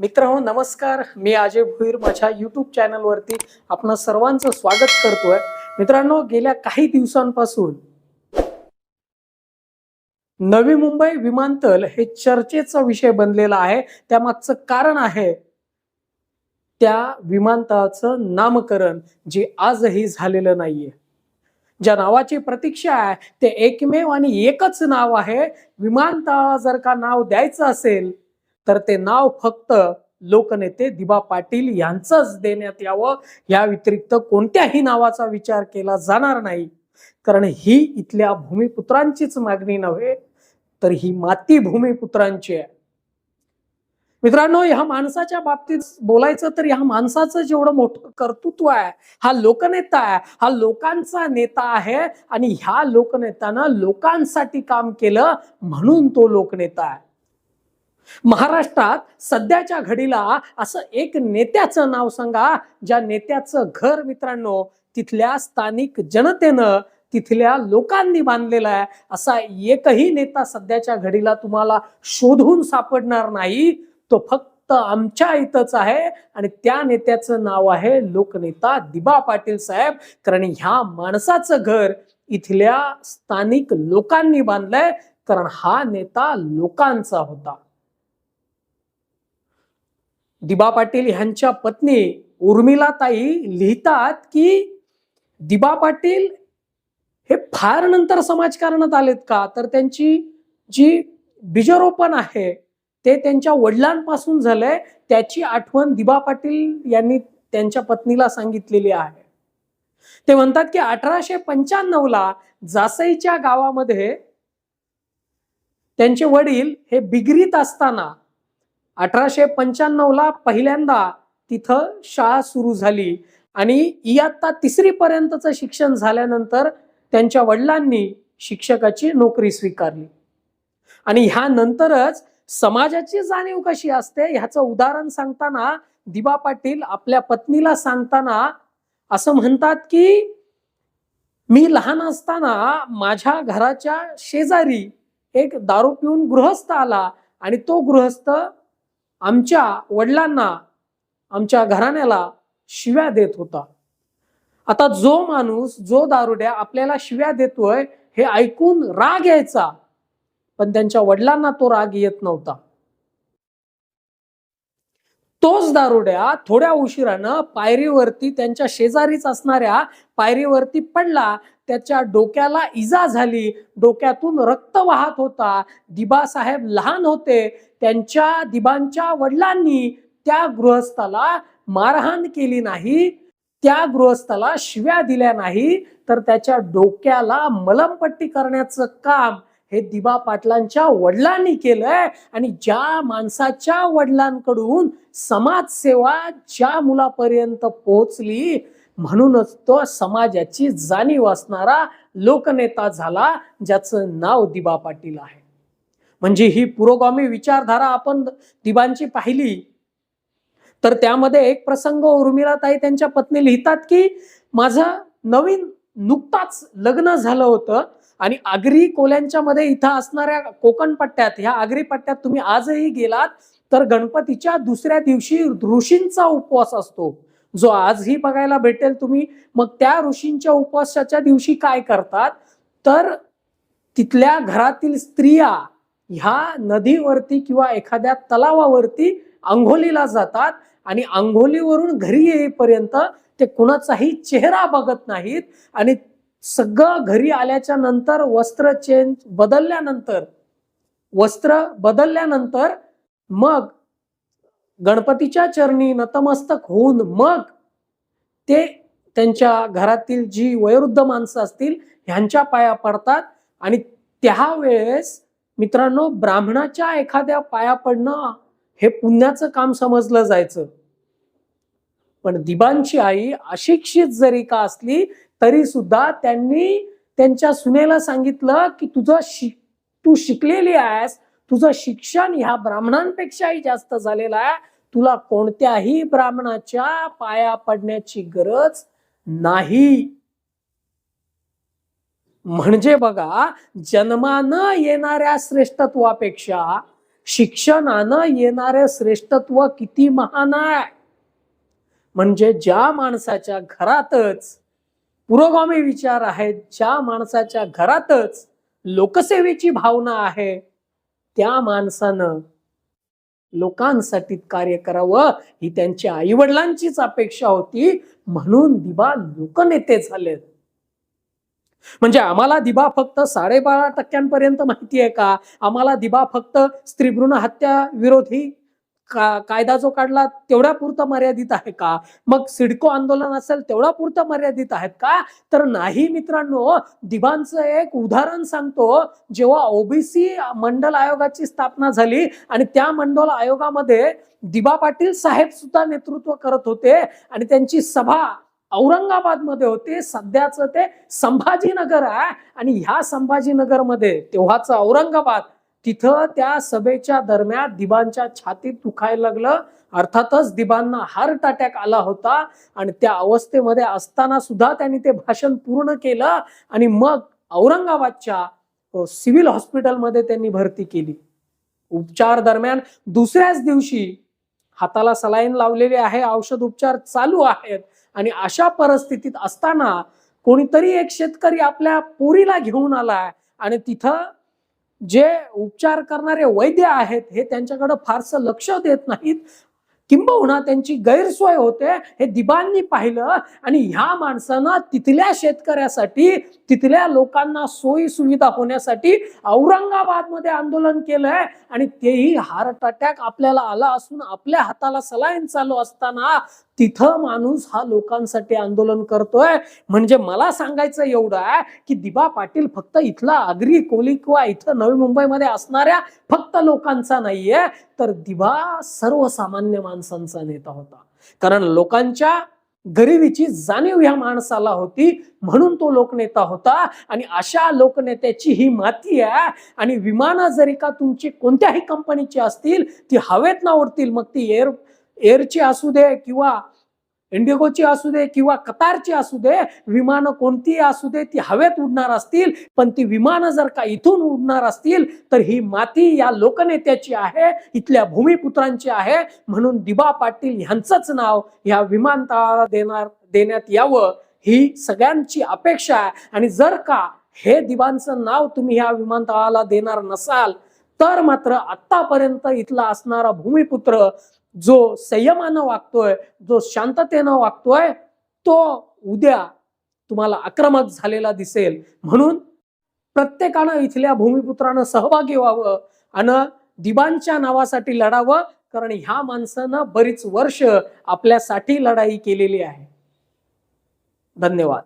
मित्र हो नमस्कार. मी अजय भुईर. माझ्या युट्यूब चॅनलवरती आपण सर्वांचं स्वागत करतोय. मित्रांनो गेल्या काही दिवसांपासून नवी मुंबई विमानतळ हे चर्चेचा विषय बनलेला आहे. त्यामागचं कारण आहे त्या विमानतळाचं नामकरण जे आजही झालेलं नाहीये. ज्या नावाची प्रतीक्षा आहे ते एकमेव आणि एकच नाव आहे. विमानतळाला जर का नाव द्यायचं असेल तर ते नाव फक्त लोकनेते दिबा पाटील यांचंच देण्यात यावं. या व्यतिरिक्त कोणत्याही नावाचा विचार केला जाणार नाही. कारण ही इथल्या भूमिपुत्रांचीच मागणी नव्हे तर ही माती भूमिपुत्रांची आहे. मित्रांनो ह्या माणसाच्या बाबतीत बोलायचं तर ह्या माणसाचं जेवढं मोठं कर्तृत्व आहे हा लोकनेता आहे हा लोकांचा नेता आहे आणि ह्या लोकनेत्यानं लोकांसाठी काम केलं म्हणून तो लोकनेता आहे. महाराष्ट्रात सध्याच्या घडीला असं एक नेत्याचं नाव सांगा ज्या नेत्याचं घर मित्रांनो तिथल्या स्थानिक जनतेनं तिथल्या लोकांनी बांधलेला आहे. असा एकही नेता सध्याच्या घडीला तुम्हाला शोधून सापडणार नाही. तो फक्त आमच्या इथंच आहे आणि त्या नेत्याचं नाव आहे लोकनेता दिबा पाटील साहेब. कारण ह्या माणसाचं घर इथल्या स्थानिक लोकांनी बांधलंय. कारण हा नेता लोकांचा होता. दिबा पाटील ह्यांच्या पत्नी उर्मिलाताई लिहितात की दिबा पाटील हे फार नंतर समाजकारणात आलेत का? तर त्यांची जी बीजारोपण आहे ते त्यांच्या वडिलांपासून झालंय. त्याची आठवण दिबा पाटील यांनी त्यांच्या पत्नीला सांगितलेली आहे. ते म्हणतात की अठराशे पंच्याण्णव ला जासईच्या गावामध्ये त्यांचे वडील हे बिगरीत असताना अठराशे पंच्याण्णवला पहिल्यांदा तिथं शाळा सुरू झाली. आणि इयत्ता तिसरी पर्यंतचं शिक्षण झाल्यानंतर त्यांच्या वडिलांनी शिक्षकाची नोकरी स्वीकारली. आणि ह्यानंतरच समाजाची जाणीव कशी असते ह्याचं उदाहरण सांगताना दिबा पाटील आपल्या पत्नीला सांगताना असं म्हणतात की मी लहान असताना माझ्या घराच्या शेजारी एक दारू पिऊन गृहस्थ आला आणि तो गृहस्थ आमच्या वडिलांना आमच्या घराण्याला शिव्या देत होता. आता जो माणूस जो दारुड्या आपल्याला शिव्या देतोय हे ऐकून राग यायचा. पण त्यांच्या वडिलांना तो राग येत नव्हता. तोच दारुड्या थोड्या उशिरानं पायरीवरती त्यांच्या शेजारीच असणाऱ्या पायरीवरती पडला. त्याच्या डोक्याला इजा झाली. डोक्यातून रक्त वाहत होता. दिबासाहेब लहान होते. त्यांच्या दिबांच्या वडिलांनी त्या गृहस्थाला मारहाण केली नाही. त्या गृहस्थाला शिव्या दिल्या नाही. तर त्याच्या डोक्याला मलमपट्टी करण्याचं काम हे दिबा पाटलांच्या वडिलांनी केलंय आणि ज्या माणसाच्या वडिलांकडून समाजसेवा ज्या मुलापर्यंत पोहोचली म्हणूनच तो समाजाची जाणीव असणारा लोकनेता झाला ज्याचं नाव दिबा पाटील आहे. म्हणजे ही पुरोगामी विचारधारा आपण दिबांची पाहिली. तर त्यामध्ये एक प्रसंग उर्मिलाताई त्यांच्या पत्नी लिहितात की माझं नवीन नुकताच लग्न झालं होतं. आणि आगरी कोल्यांच्या मध्ये इथं असणाऱ्या कोकण पट्ट्यात ह्या आगरी पट्ट्यात तुम्ही आजही गेलात तर गणपतीच्या दुसऱ्या दिवशी ऋषींचा उपवास असतो. जो आजही बघायला भेटेल तुम्ही. मग त्या ऋषींच्या उपवासाच्या दिवशी काय करतात? तर तिथल्या घरातील स्त्रिया ह्या नदीवरती किंवा एखाद्या तलावावरती आंघोलीला जातात आणि आंघोलीवरून घरी येईपर्यंत ते कुणाचाही चेहरा बघत नाहीत आणि सगळं घरी आल्याच्यानंतर वस्त्र चेंज बदलल्यानंतर वस्त्र बदलल्यानंतर मग गणपतीच्या चरणी नतमस्तक होऊन मग ते त्यांच्या घरातील जी वयोवृद्ध माणसं असतील ह्यांच्या पाया पडतात आणि त्यावेळेस मित्रांनो ब्राह्मणाच्या एखाद्या पाया पडणं हे पुण्याचं काम समजलं जायचं. पण दिबांची आई अशिक्षित जरी का असली तरी सुद्धा त्यांनी त्यांच्या सुनेला सांगितलं की तुझं शिक तू शिकलेली आहेस तुझं शिक्षण ह्या ब्राह्मणांपेक्षाही जास्त झालेलं आहे तुला कोणत्याही ब्राह्मणाच्या पाया पडण्याची गरज नाही. म्हणजे बघा जन्मानं येणाऱ्या श्रेष्ठत्वापेक्षा शिक्षणानं येणारे श्रेष्ठत्व किती महान आहे. म्हणजे ज्या माणसाच्या घरातच पुरोगामी विचार आहेत. ज्या माणसाच्या घरातच लोकसेवेची भावना आहे त्या माणसानं लोकांसाठी कार्य करावं ही त्यांच्या आईवडिलांचीच अपेक्षा होती. म्हणून दिबा लोकनेते झालेत म्हणजे आम्हाला दिबा फक्त साडेबारा टक्क्यांपर्यंत माहिती आहे का? आम्हाला दिबा फक्त स्त्री भ्रूण हत्या विरोधी का कायदा जो काढला तेवढ्या पुरता मर्यादित आहे का? मग सिडको आंदोलन असेल तेवढ्या पुरता मर्यादित आहेत का? तर नाही मित्रांनो दिबांचं एक उदाहरण सांगतो. जेव्हा ओबीसी मंडल आयोगाची स्थापना झाली आणि त्या मंडल आयोगामध्ये दिबा पाटील साहेब सुद्धा नेतृत्व करत होते आणि त्यांची सभा औरंगाबादमध्ये होते. सध्याचं ते संभाजीनगर आहे आणि ह्या संभाजीनगरमध्ये तेव्हाचं औरंगाबाद तिथं त्या सभेच्या दरम्यान दिबांच्या छातीत दुखायला लागलं. अर्थातच दिबांना हार्ट अटॅक आला होता. आणि त्या अवस्थेमध्ये असताना सुद्धा त्यांनी ते भाषण पूर्ण केलं. आणि मग औरंगाबादच्या सिव्हिल हॉस्पिटलमध्ये त्यांनी भरती केली. उपचार दरम्यान दुसऱ्याच दिवशी हाताला सलाईन लावलेले आहे. औषध उपचार चालू आहेत. आणि अशा परिस्थितीत असताना कोणीतरी एक शेतकरी आपल्या पोरीला घेऊन आलाय. आणि तिथं जे उपचार करणारे वैद्य आहेत हे त्यांच्याकडे फारसं लक्ष देत नाहीत. किंबहुना त्यांची गैरसोय होते हे दिबांनी पाहिलं आणि ह्या माणसानं तिथल्या शेतकऱ्यासाठी तिथल्या लोकांना सोयी सुविधा होण्यासाठी औरंगाबादमध्ये आंदोलन केलंय आणि तेही हार्ट अटॅक आपल्याला आला असून आपल्या हाताला सलाईन चालू असताना तिथं माणूस हा लोकांसाठी आंदोलन करतोय. म्हणजे मला सांगायचं एवढं आहे की दिबा पाटील फक्त इथला आगरी कोली किंवा इथं नवी मुंबईमध्ये असणाऱ्या फक्त लोकांचा नाहीये तर दिबा सर्वसामान्य माणसांचा नेता होता. कारण लोकांच्या गरिबीची जाणीव ह्या माणसाला होती म्हणून तो लोकनेता होता. आणि अशा लोकनेत्याची ही माती आहे आणि विमानं जरी का तुमची कोणत्याही कंपनीची असतील ती हवेत ना उडतील मग ती एअर एअरची असू दे किंवा इंडिगोची असू दे किंवा कतारची असू दे विमानं कोणतीही असू दे ती हवेत उडणार असतील पण ती विमानं जर का इथून उडणार असतील तर ही माती या लोकनेत्याची आहे इथल्या भूमिपुत्रांची आहे. म्हणून दिबा पाटील ह्यांचंच नाव या विमानतळाला देणार देण्यात यावं ही सगळ्यांची अपेक्षा आहे. आणि जर का हे दिबांचं नाव तुम्ही ह्या विमानतळाला देणार नसाल तर मात्र आतापर्यंत इथला असणारा भूमिपुत्र जो संयमानं वागतोय जो शांततेनं वागतोय तो उद्या तुम्हाला आक्रमक झालेला दिसेल. म्हणून प्रत्येकानं इथल्या भूमिपुत्रानं सहभागी व्हावं आणि दिबांच्या नावासाठी लढावं कारण ह्या माणसानं बरीच वर्ष आपल्यासाठी लढाई केलेली आहे. धन्यवाद.